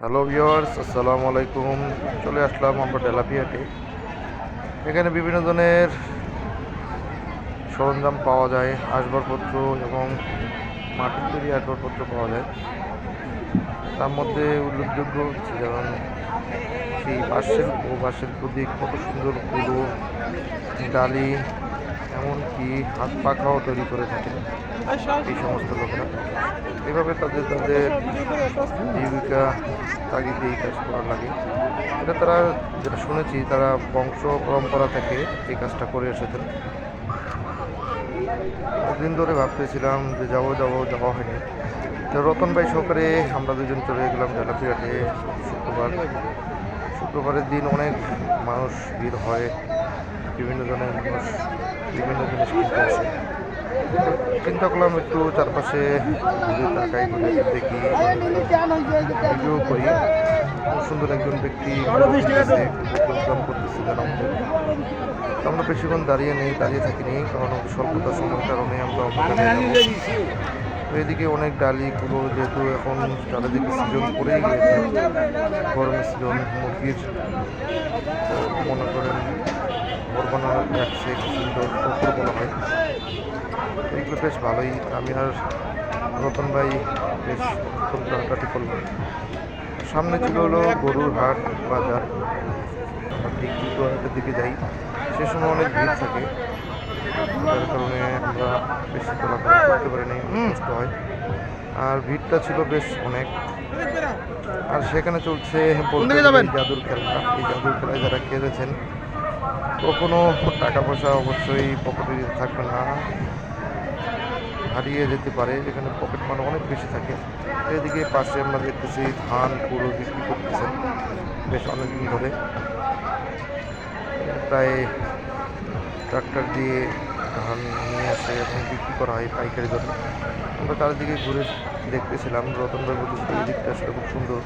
Hello viewers আসসালামু আলাইকুম। চলে আসলাম আমরা ডেলাপিয়াতে এখানে বিভিন্ন ধরনের সরঞ্জাম পাওয়া যায়, আসবাবপত্র এবং মাটির তৈরি আসবাবপত্র পাওয়া যায়। তার মধ্যে উল্লেখযোগ্য হচ্ছে যেমন সেই বাঁশশিল্প বাঁশশিল্প দিয়ে কত সুন্দর কুলো ডালি, এমনকি হাত পাখাও তৈরি করে থাকে এই সমস্ত লোকেরা। এভাবে তাদের তাদের জীবিকা তাগিদে এই কাজ করা লাগে। এটা তারা, যেটা শুনেছি, তারা বংশ পরম্পরা থেকে এই কাজটা করে এসেছেন। দিন ধরে ভাবতেছিলাম যে যাব যাব, যাওয়া হয়নি। তো রতন ভাই সহকারে আমরা দুজন চলে গেলাম জেলাপিয়াটে শুক্রবার, শুক্রবারের দিন অনেক মানুষ ভিড় হয়। বিভিন্ন ধরনের মানুষ, বিভিন্ন জিনিস কিনতে আসে। চিন্তা করলাম একটু চারপাশে ঘুরে তাকাই, ঘুরে দেখি। করি। সুন্দর একজন ব্যক্তি প্রোগ্রাম করতেছে আমাদের আমরা বেশিক্ষণ দাঁড়িয়ে নেই দাঁড়িয়ে থাকিনি কারণ স্বল্পতার সময়ের কারণে আমরা তো এদিকে অনেক ডালি ডালিগুলো যেহেতু এখন চারিদিকে সিজন পড়েই গিয়েছে গরমের সিজন মুরগির। মনে করেন ঘর বানানো যাচ্ছে সুন্দর পুকুর বলা হয়। এগুলো বেশ ভালোই। আমি আর রতন ভাই বেশ খুব কাটাকাটি করলাম। সামনে ছিল হলো গরুর হাট বাজার। আমরা ঠিক দুটো হাটের দিকে যাই। সে সময় অনেক ভিড় থাকে। যার কারণে আমরা বেশি চলাফেরা করতে পারিনি কষ্ট হয়। আর ভিড়টা ছিল বেশ অনেক। আর সেখানে চলছে জাদুর খেলা। এই জাদুর খেলায় যারা খেলেছেন কখনো টাকা পয়সা অবশ্যই পকেটে থাকবে না। হারিয়ে যেতে পারে এখানে পকেট মানি অনেক বেশি থাকে। এদিকে পাশে আমরা দেখতেছি ধান পুরো বিক্রি করতেছেন বেশ অনেকদিন ধরে। প্রায় ট্রাক্টর দিয়ে ধান নিয়ে আসে এবং বিক্রি করা হয় পাইকারি দরে। আমরা চারিদিকে ঘুরে দেখতেছিলাম রতনভাই এই দিকটা আসলে খুব সুন্দর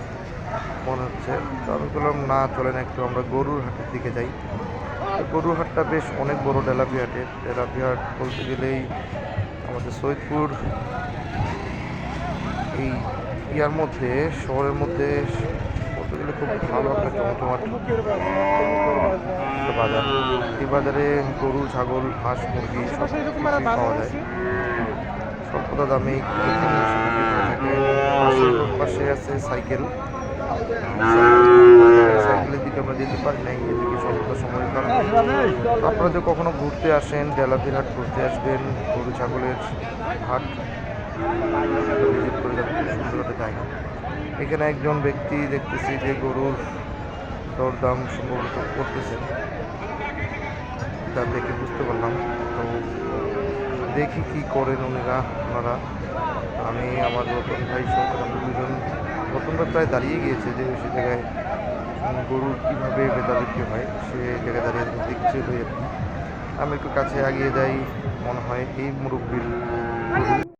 মনে হচ্ছে। তো বললাম, না, চলেন একটু, আমরা গরুর হাটের দিকে যাই। গরুর হাটটা বেশ অনেক বড় ডেলাপি হাটের। ডেলাপি হাট বলতে গেলেই আমাদের সৈয়দপুর, এই ইয়ার মধ্যে, শহরের মধ্যে বলতে গেলে খুব ভালো একটা জমজমাট বাজার। এই বাজারে গরু, ছাগল, হাঁস, মুরগি সব পাওয়া যায়। স্বল্পতা দামে পাশে আছে সাইকেল। সাইকেলের দিকে আমরা যেতে পারি নাই এদিকে স্বল্পতা সময়ের কারণে? আপনারা যদি কখনো ঘুরতে আসেন ডেলাপির হাট ঘুরতে আসবেন, গরু ছাগলের হাট, ভিজিট করে যাবেন সুন্দর একটা জায়গা। এখানে একজন ব্যক্তি দেখতেছি যে গরুর দরদাম সম্ভবত করতেছেন তা দেখে বুঝতে পারলাম। তো দেখি কি করেন উনিরা, ওনারা। আমি, আমার রতন ভাই আমরা দুজন রতন ভাই প্রায় দাঁড়িয়ে গিয়েছে যে সে জায়গায় গরুর কীভাবে বিক্রি হয়, সে জায়গায় দাঁড়িয়ে দেখছে ভাই আপনি। আমি একটু কাছে এগিয়ে যাই, মনে হয় এই মুরব্বীর গরু